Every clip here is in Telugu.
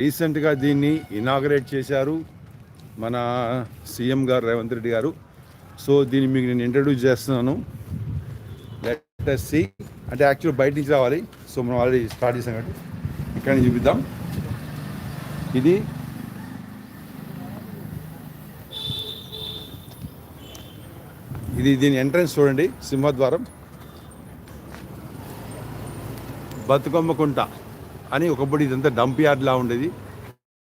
రీసెంట్గా దీన్ని ఇనాగరేట్ చేశారు మన సీఎం గారు రేవంత్ రెడ్డి గారు. సో దీన్ని మీకు నేను ఇంట్రడ్యూస్ చేస్తున్నాను. లెటర్ సి అంటే యాక్చువల్ బయట నుంచి రావాలి. సో మనం ఆల్రెడీ స్టార్ట్ చేసాం కాబట్టి ఇక్కడ నుంచి చూపిద్దాం. ఇది ఇది దీని ఎంట్రన్స్ చూడండి. సింహద్వారం. బతుకమ్మ కుంట. అని ఒకప్పుడు ఇదంతా డంప్ యార్డ్లా ఉండేది.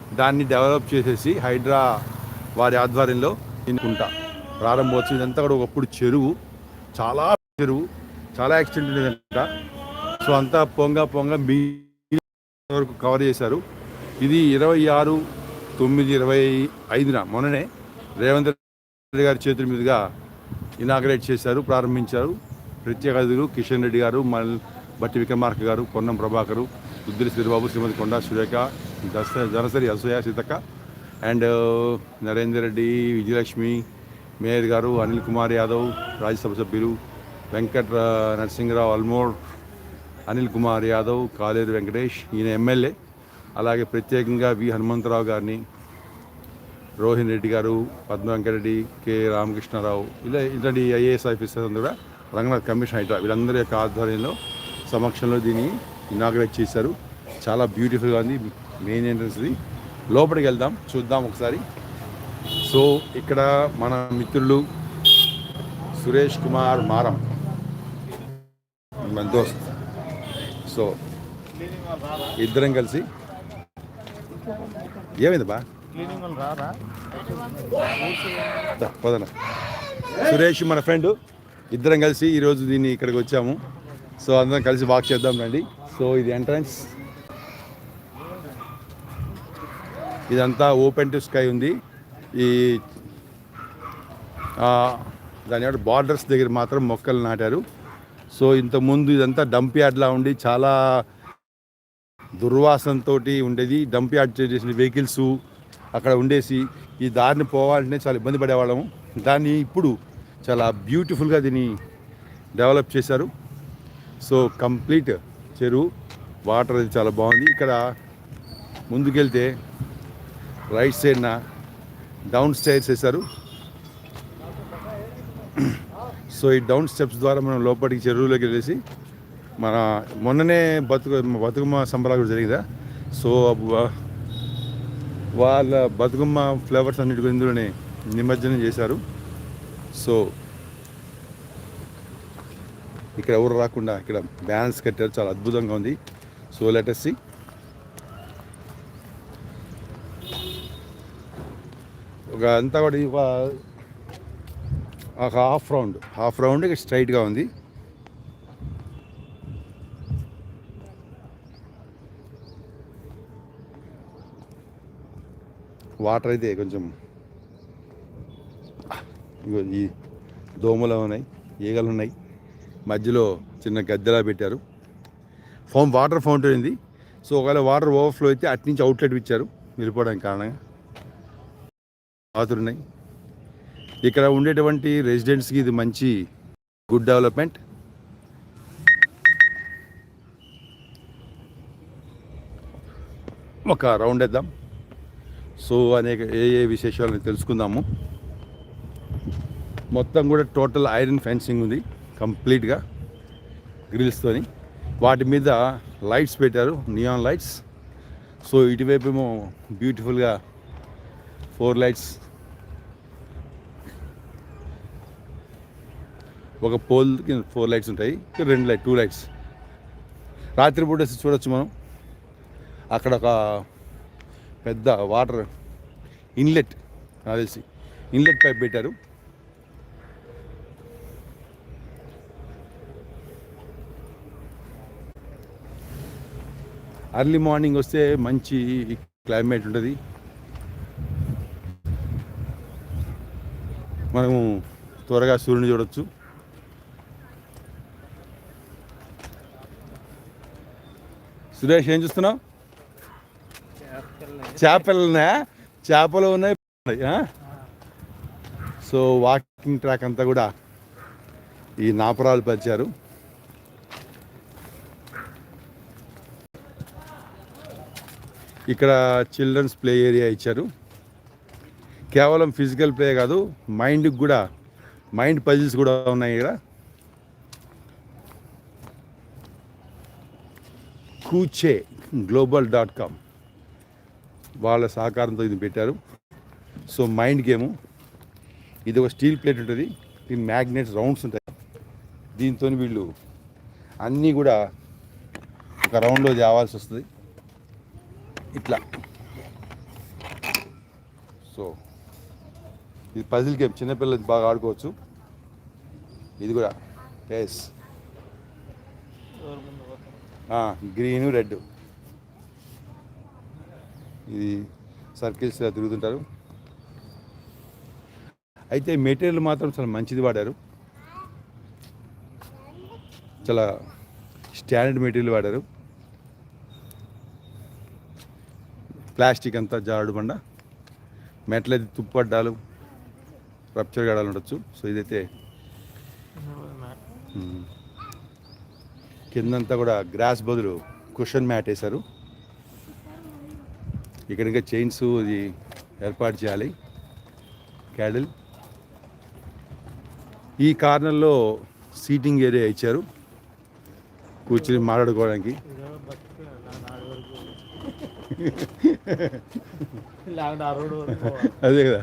దాన్ని డెవలప్ చేసేసి హైడ్రా వారి ఆధ్వర్యంలో తినుకుంటా ప్రారంభోత్సవం ఇదంతా కూడా ఒకప్పుడు చెరువు. చాలా చెరువు. చాలా యాక్సిడెంట్ ఉండేదంట. సో అంతా పొంగ పొంగ మీ వరకు కవర్ చేశారు. ఇది ఇరవై ఆరు తొమ్మిది ఇరవై ఐదున మొన్ననే రేవంత్ రెడ్డి గారి చేతుల మీదుగా ఇనాగ్రేట్ చేశారు ప్రారంభించారు. ప్రత్యేక అతిథులు కిషన్ రెడ్డి గారు మల్ బట్టి విక్రమార్క గారు పొన్నం ప్రభాకరు దుద్దిరి శ్రీబాబు శ్రీమతి కొండా సురేఖ దస జనసరి అసూయ సీతక్క అండ్ నరేందర్ రెడ్డి విజయలక్ష్మి మేయర్ గారు అనిల్ కుమార్ యాదవ్ రాజ్యసభ సభ్యులు వెంకట్ నరసింహరావు అల్మోర్ అనిల్ కుమార్ యాదవ్ కాలేరు వెంకటేష్ ఈయన ఎమ్మెల్యే. అలాగే ప్రత్యేకంగా వి హనుమంతరావు గారిని రోహిణ్ రెడ్డి గారు పద్మ వెంకరెడ్డి కె రామకృష్ణారావు ఇలా ఇలాంటి ఐఏఎస్ ఆఫీసర్స్ అందరూ కూడా రంగనాథ్ కమిషన్ హైడ్రా వీళ్ళందరి యొక్క ఆధ్వర్యంలో సమక్షంలో దీన్ని ఇనాగ్రేట్ చేశారు. చాలా బ్యూటిఫుల్గా ఉంది. మెయిన్ ఎంట్రన్స్ది లోపలికి వెళ్దాం. చూద్దాం ఒకసారి. సో ఇక్కడ మన మిత్రులు సురేష్ కుమార్ మారం. మన దోస్త్. సో ఇద్దరం కలిసి. ఏమైంది బా పదన. సురేష్ మన ఫ్రెండ్ ఇద్దరం కలిసి ఈరోజు దీన్ని ఇక్కడికి వచ్చాము. సో అందరం కలిసి వాక్ చేద్దాం రండి. సో ఇది ఎంట్రన్స్. ఇదంతా ఓపెన్ టు స్కై ఉంది. ఈ దాని బార్డర్స్ దగ్గర మాత్రం మొక్కలు నాటారు. సో ఇంతకుముందు ఇదంతా డంప్ యార్డ్లా ఉండి చాలా దుర్వాసనతో ఉండేది. డంప్ యార్డ్ చేసిన వెహికల్స్ అక్కడ ఉండేసి ఈ దారిని పోవాలంటే చాలా ఇబ్బంది పడేవాళ్ళము. దాన్ని ఇప్పుడు చాలా బ్యూటిఫుల్గా దీన్ని డెవలప్ చేశారు. సో కంప్లీట్ చెరువు వాటర్ అది చాలా బాగుంది. ఇక్కడ ముందుకెళ్తే రైట్ సైడ్న డౌన్ స్టైర్స్ వేశారు. సో ఈ డౌన్ స్టెప్స్ ద్వారా మనం లోపలికి చెరువులోకి వెళ్ళేసి మన మొన్ననే బతుకు బతుకమ్మ సంబరాలు కూడా జరిగిందా? సో వాళ్ళ బతుకమ్మ ఫ్లేవర్స్ అన్నిటి ఇందులోనే నిమజ్జనం చేశారు. సో ఇక్కడ ఎవరు రాకుండా ఇక్కడ బ్యాన్స్ కట్టారు. చాలా అద్భుతంగా ఉంది. సో లెటెస్సి ఒక అంతా కూడా ఒక హాఫ్ రౌండ్ హాఫ్ రౌండ్ ఇక్కడ స్ట్రైట్గా ఉంది. వాటర్ అయితే కొంచెం ఈ దోమలు ఉన్నాయి ఈగలు ఉన్నాయి. మధ్యలో చిన్న గద్దెలా పెట్టారు. ఫౌన్ వాటర్ ఫౌంటైన్ ఉంది సో ఒకవేళ వాటర్ ఓవర్ఫ్లో అయితే అటు నుంచి అవుట్లెట్ ఇచ్చారు. వెళ్ళిపోవడానికి కారణంగా బాతులున్నాయి ఇక్కడ ఉండేటువంటి రెసిడెంట్స్కి ఇది మంచి గుడ్ డెవలప్మెంట్. ఒక రౌండ్ వేద్దాం. సో అనేక ఏ ఏ విశేషాలను తెలుసుకుందాము. మొత్తం కూడా టోటల్ ఐరన్ ఫెన్సింగ్ ఉంది. కంప్లీట్గా గ్రిల్స్తోని వాటి మీద లైట్స్ పెట్టారు నియాన్ లైట్స్. సో ఇటువైపు ఏమో బ్యూటిఫుల్గా ఫోర్ లైట్స్. ఒక పోల్ ఫోర్ లైట్స్ ఉంటాయి రెండు లైట్ టూ లైట్స్. రాత్రిపూట చూడొచ్చు మనం. అక్కడ ఒక పెద్ద వాటర్ ఇన్లెట్ నాకు తెలిసి. ఇన్లెట్ పైప్ పెట్టారు. అర్లీ మార్నింగ్ వస్తే మంచి క్లైమేట్ ఉంటుంది. మనము త్వరగా సూర్యుని చూడొచ్చు. సురేష్ ఏం చూస్తున్నావు? చేపలు. ఉన్నాయా చేపలు ఉన్నాయి? సో వాకింగ్ ట్రాక్ అంతా కూడా ఈ నాపరాలు పరిచారు. ఇక్కడ చిల్డ్రన్స్ ప్లే ఏరియా ఇచ్చారు. కేవలం ఫిజికల్ ప్లే కాదు మైండ్కి కూడా మైండ్ పజిల్స్ కూడా ఉన్నాయి ఇక్కడ. కూచే గ్లోబల్ డాట్ కామ్ వాళ్ళ సహకారంతో ఇది పెట్టారు. సో మైండ్ గేము ఇది ఒక స్టీల్ ప్లేట్ ఉంటుంది. దీని మ్యాగ్నెట్స్ రౌండ్స్ ఉంటాయి. దీంతో వీళ్ళు అన్నీ కూడా ఒక రౌండ్లో తేవాల్సి వస్తుంది. ఇట్లా. సో ఇది పజిల్ గేమ్ చిన్నపిల్లలు బాగా ఆడుకోవచ్చు. ఇది కూడా. ఎస్ గ్రీన్ రెడ్ ఇది సర్కిల్స్ ఇలా తిరుగుతుంటారు. అయితే మెటీరియల్ మాత్రం చాలా మంచిది వాడారు. చాలా స్టాండర్డ్ మెటీరియల్ వాడారు. ప్లాస్టిక్ అంతా జారుడు బండ మెట్లు తుప్పడ్డాలు రప్చర్ గడాలు ఉండొచ్చు. సో ఇదైతే కిందంతా కూడా గ్రాస్ బదులు కుషన్ మ్యాట్ వేశారు. ఇక్కడ ఇంకా చైన్స్ ఇది ఏర్పాటు చేయాలి. క్యాడిల్. ఈ కార్నర్లో సీటింగ్ ఏరియా ఇచ్చారు. కూర్చుని మాట్లాడుకోవడానికి లేకుంటే ఆ రోడ్డు వరకు పోవాలి. అదే కదా.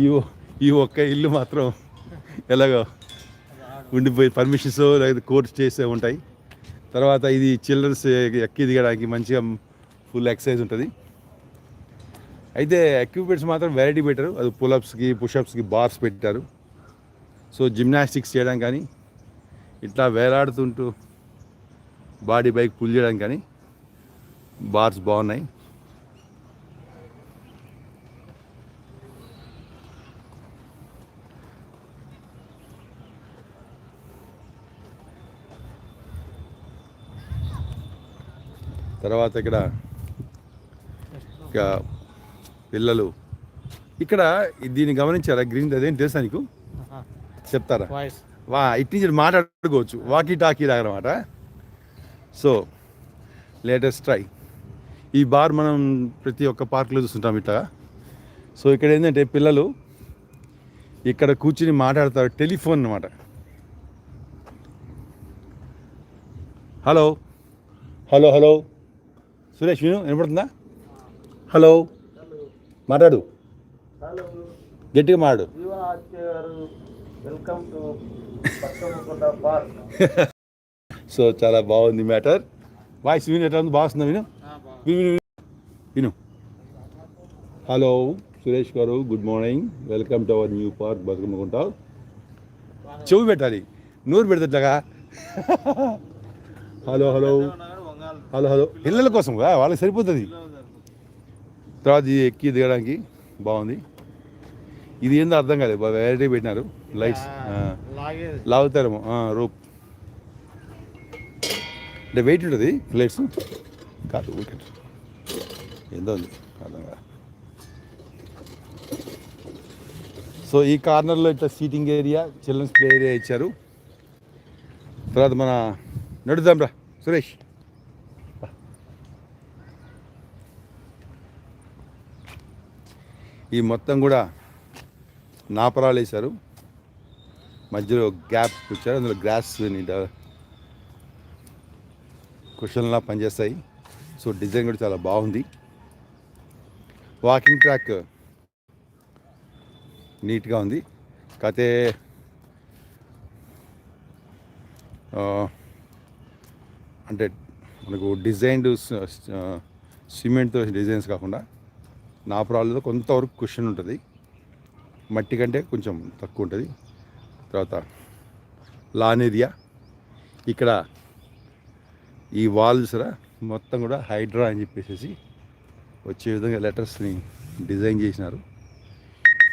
ఈ ఈ ఒక్క ఇల్లు మాత్రం ఎలాగో ఉండిపోయి పర్మిషన్స్ లేదా కోర్ట్ చేసే ఉంటాయి. తర్వాత ఇది చిల్డ్రన్స్ ఎక్కి దిగడానికి మంచిగా ఫుల్ ఎక్సర్సైజ్ ఉంటుంది. అయితే ఎక్విప్మెంట్స్ మాత్రం వెరైటీ పెట్టారు అది పులప్స్కి పుషప్స్కి బార్స్ పెట్టారు సో జిమ్నాస్టిక్స్ చేయడం కానీ ఇట్లా వేలాడుతుంటూ బాడీ బైక్ పుల్ చేయడానికి కానీ బార్స్ బాగున్నాయి. తర్వాత ఇక్కడ ఇక పిల్లలు. ఇక్కడ దీన్ని గమనించారా? గ్రీన్ అదేం తెలుసా నీకు. చెప్తారా? వా ఇటు నుంచి మాట్లాడుకోవచ్చు. వాకీ టాకీ లాగనమాట సో లేటెస్ట్ ట్రై ఈ బార్ మనం ప్రతి ఒక్క పార్క్లో చూస్తుంటాం ఇట్లా. సో ఇక్కడ ఏంటంటే పిల్లలు ఇక్కడ కూర్చుని మాట్లాడతారు టెలిఫోన్ అనమాట హలో హలో హలో సురేష్ విను వినపడుతుందా? హలో మాట్లాడు. హలో గట్టిగా మాట్లాడు. గారు వెల్కమ్ టు సో చాలా బాగుంది మ్యాటర్. వాయిస్ విను ఎట్లా ఉంది? బాగుందా. విను విను విను. Hello Suresh garu good morning. Welcome to our new park Bathukammakunta చెవి పెట్టాలి. నూరు పెడతట్లాగా? Hello hello. Hello hello. పిల్లల కోసం వాళ్ళకి సరిపోతుంది. తర్వాత ఇది ఎక్కి దిగడానికి బాగుంది. ఇది ఏందో అర్థం కాలేదు. వెరైటీ పెట్టినారు. లైట్స్ లాగే లాగుతారేమో. రూప్. అంటే వెయిట్ ఉంటుంది. ప్లేట్స్ కాదు వికెట్ ఏందో ఉంది. అర్థంగా సో ఈ కార్నర్లో ఇట్లా seating area children's play area ఇచ్చారు. తర్వాత మన నడుద్దాం రా సురేష్. ఈ మొత్తం కూడా నాపరాలు వేశారు. మధ్యలో గ్యాప్ ఇచ్చారు. అందులో గ్రాస్ కుషన్లా పనిచేస్తాయి. సో డిజైన్ కూడా చాలా బాగుంది. వాకింగ్ ట్రాక్ నీట్గా ఉంది. కాకపోతే అంటే మనకు డిజైన్డ్ సిమెంట్తో డిజైన్స్ కాకుండా నా ప్రాబ్లంలో కొంతవరకు క్వశ్చన్ ఉంటుంది. మట్టి కంటే కొంచెం తక్కువ ఉంటుంది. తర్వాత లాన్ ఏరియా ఇక్కడ ఈ వాల్స్ రా మొత్తం కూడా హైడ్రా అని చెప్పేసి వచ్చే విధంగా లెటర్స్ని డిజైన్ చేసినారు.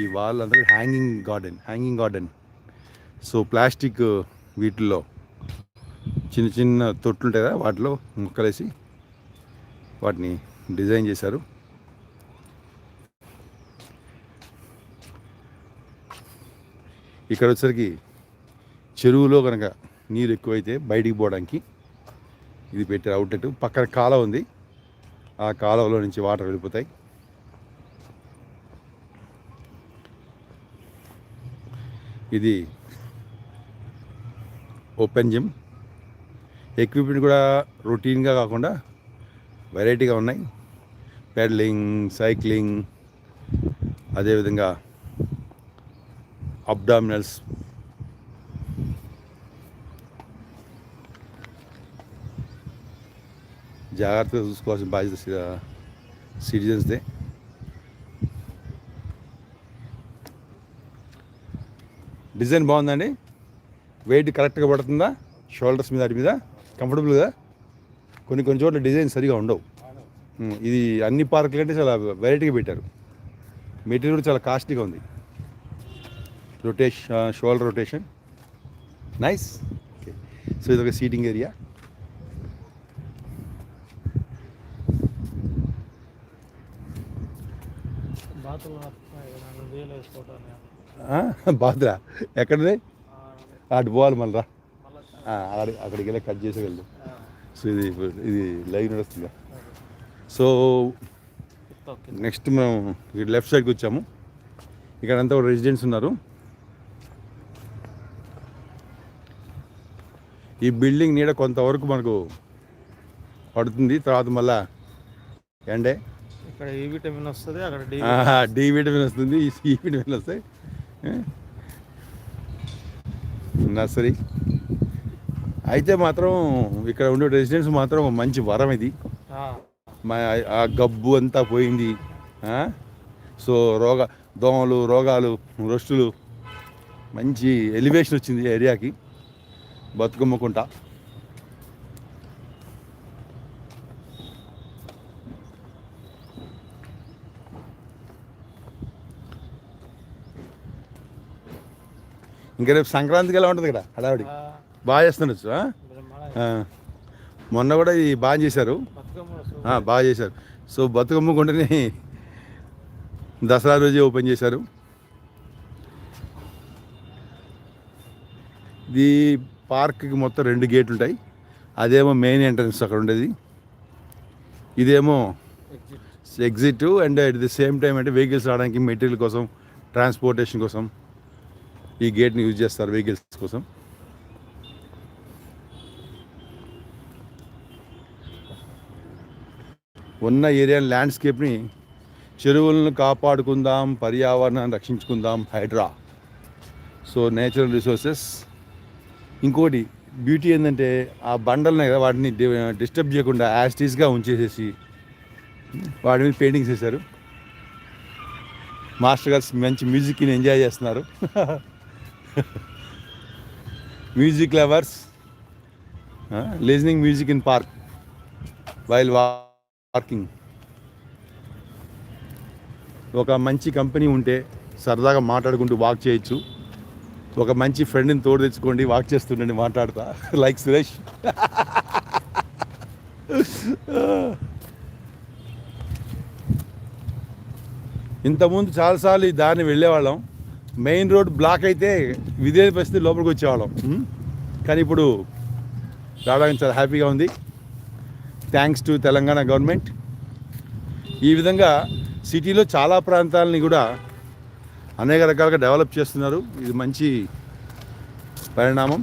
ఈ వాల్ అంతా hanging garden hanging garden. So plastic వీటిల్లో చిన్న చిన్న తొట్లు ఉంటాయి కదా వాటిలో ముక్కలేసి వాటిని డిజైన్ చేశారు. ఇక్కడ వచ్చేసరికి చెరువులో కనుక నీరు ఎక్కువైతే బయటికి పోవడానికి ఇది పెట్టారు అవుట్లెట్ పక్కన కాలువ ఉంది. ఆ కాలువలో నుంచి వాటర్ వెళ్ళిపోతాయి. ఇది ఓపెన్ జిమ్. ఎక్విప్మెంట్ కూడా రొటీన్గా కాకుండా వెరైటీగా ఉన్నాయి. పెడలింగ్ సైక్లింగ్ అదేవిధంగా అబ్డామినల్స్ జాగ్రత్తగా చూసుకోవాల్సిన బాధ్యత సిటిజన్స్దే. డిజైన్ బాగుందండి. వెయిట్ కరెక్ట్గా పడుతుందా? షోల్డర్స్ మీద వాటి మీద? కంఫర్టబుల్గా? కొన్ని కొన్ని చోట్ల డిజైన్ సరిగా ఉండవు. ఇది అన్ని పార్కులు అంటే చాలా వెరైటీగా పెట్టారు. మెటీరియల్ కూడా చాలా కాస్ట్లీగా ఉంది. Rotation shoulder rotation. Nice. Okay. So ఇది ఒక సీటింగ్ ఏరియా. బాద్రా ఎక్కడిది? అటు పోవాలి మళ్ళీ రా. అక్కడికి వెళ్ళి కట్ చేసి వెళ్ళు. సో ఇది ఇది లైవ్ నడుస్తుందా. సో నెక్స్ట్ మనం ఇక్కడ లెఫ్ట్ సైడ్కి వచ్చాము. ఇక్కడ అంతా ఒక రెసిడెంట్స్ ఉన్నారు. ఈ బిల్డింగ్ నీడ కొంతవరకు మనకు పడుతుంది. తర్వాత మళ్ళా ఎండే. ఇక్కడ ఏ విటమిన్ వస్తుంది అక్కడ డి విటమిన్ వస్తుంది ఈ సి విటమిన్ వస్తాయి. నర్సరీ. అయితే మాత్రం ఇక్కడ ఉండే రెసిడెంట్స్ మాత్రం మంచి వరం ఇది. మా ఆ గబ్బు అంతా పోయింది? సో రోగ దోమలు రోగాలు రొస్టులు మంచి ఎలివేషన్ వచ్చింది ఏరియాకి బతుకమ్మకుంటా ఇంకా రేపు సంక్రాంతికి ఎలా ఉంటుంది ఇక్కడ హడావిడి? బాగా చేస్తుండొచ్చు. మొన్న కూడా ఇది బాగా చేశారు. బాగా చేశారు. సో బతుకమ్మ గుంటని దసరా రోజే ఓపెన్ చేశారు. ఇది పార్క్కి మొత్తం రెండు గేట్లు ఉంటాయి. అదేమో మెయిన్ ఎంట్రన్స్ అక్కడ ఉండేది. ఇదేమో exit and at the same time అంటే వెహికల్స్ రావడానికి మెటీరియల్ కోసం ట్రాన్స్పోర్టేషన్ కోసం. ఈ గేట్ని యూజ్ చేస్తారు వెహికల్స్ కోసం. ఉన్న ఏరియా ల్యాండ్స్కేప్ని చెరువులను కాపాడుకుందాం పర్యావరణాన్ని రక్షించుకుందాం హైడ్రా. So natural resources. ఇంకోటి బ్యూటీ ఏంటంటే ఆ బండల్ని కదా వాటిని డిస్టర్బ్ చేయకుండా యాస్టీస్గా ఉంచేసేసి వాటి మీద పెయింటింగ్స్ వేశారు. మాస్టర్ గారు మంచి మ్యూజిక్ని ఎంజాయ్ చేస్తున్నారు. Music lovers listening music in park while walking ఒక మంచి కంపెనీ ఉంటే సరదాగా మాట్లాడుకుంటూ వాక్ చేయొచ్చు. ఒక మంచి ఫ్రెండ్ని తోడు తెచ్చుకోండి వాక్ చేస్తుండండి మాట్లాడతా. లైక్ సురేష్ ఇంతకుముందు చాలాసార్లు ఈ దారిని వెళ్ళేవాళ్ళం. మెయిన్ రోడ్ బ్లాక్ అయితే విదే పరిస్థితి లోపలికి వచ్చేవాళ్ళం? కానీ ఇప్పుడు రావడానికి చాలా హ్యాపీగా ఉంది. Thanks to Telangana government. ఈ విధంగా సిటీలో చాలా ప్రాంతాలని కూడా అనేక రకాలుగా డెవలప్ చేస్తున్నారు. ఇది మంచి పరిణామం.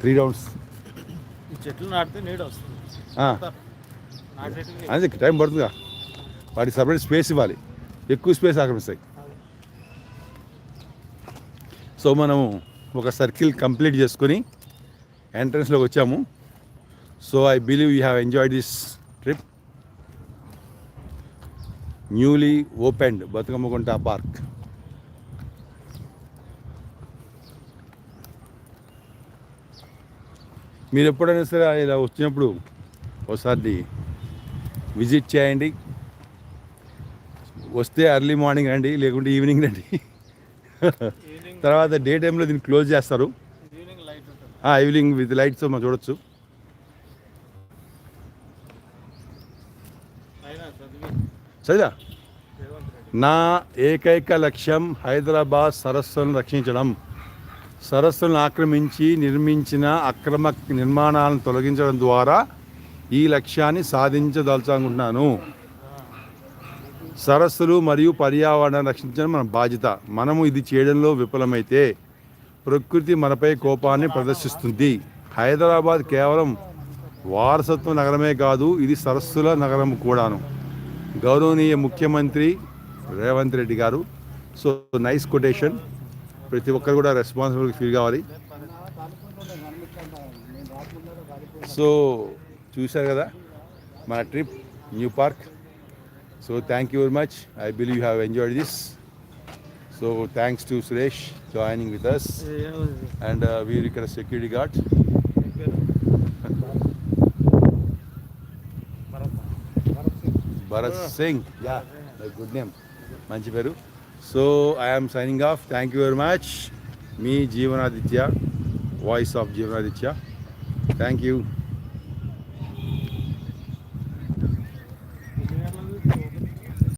త్రీ రౌండ్స్ ఈ చెట్లు నాటితే నీడ వస్తుంది. అది టైం పడుతుందిగా. వాటికి సపరేట్ స్పేస్ ఇవ్వాలి. ఎక్కువ స్పేస్ ఆక్రమిస్తాయి. సో మనము ఒక సర్కిల్ కంప్లీట్ చేసుకొని ఎంట్రన్స్లోకి వచ్చాము. So I believe you have enjoyed this trip. Newly opened Bathukammakunta park. మీరు ఎప్పుడైనా సరే ఇలా వచ్చినప్పుడు ఒకసారి విజిట్ చేయండి. వస్తే ఎర్లీ మార్నింగ్ రండి లేకుంటే ఈవినింగ్ రండి. తర్వాత డే టైంలో దీన్ని క్లోజ్ చేస్తారు. ఈవినింగ్ విత్ లైట్స్ మనం చూడొచ్చు. చదివి. నా ఏకైక లక్ష్యం హైదరాబాద్ సరస్సులను రక్షించడం. సరస్సులను ఆక్రమించి నిర్మించిన అక్రమ నిర్మాణాలను తొలగించడం ద్వారా ఈ లక్ష్యాన్ని సాధించదలుచుకుంటున్నాను. సరస్సులు మరియు పర్యావరణాన్ని రక్షించడం మన బాధ్యత. మనము ఇది చేయడంలో విఫలమైతే ప్రకృతి మనపై కోపాన్ని ప్రదర్శిస్తుంది. హైదరాబాద్ కేవలం వారసత్వ నగరమే కాదు ఇది సరస్సుల నగరం కూడాను. గౌరవనీయ ముఖ్యమంత్రి రేవంత్ రెడ్డి గారు సో నైస్ కొటేషన్. ప్రతి ఒక్కరు కూడా రెస్పాన్సిబుల్ ఫీల్ కావాలి. సో చూశారు కదా? మన trip new park. So thank you very much I believe you have enjoyed this so thanks to Suresh joining with us? And వీరు ఇక్కడ security guard. Bharat Singh ya good name మంచి పేరు so I'm signing off thank you very much me Jeevanaditya voice of Jeevanaditya thank you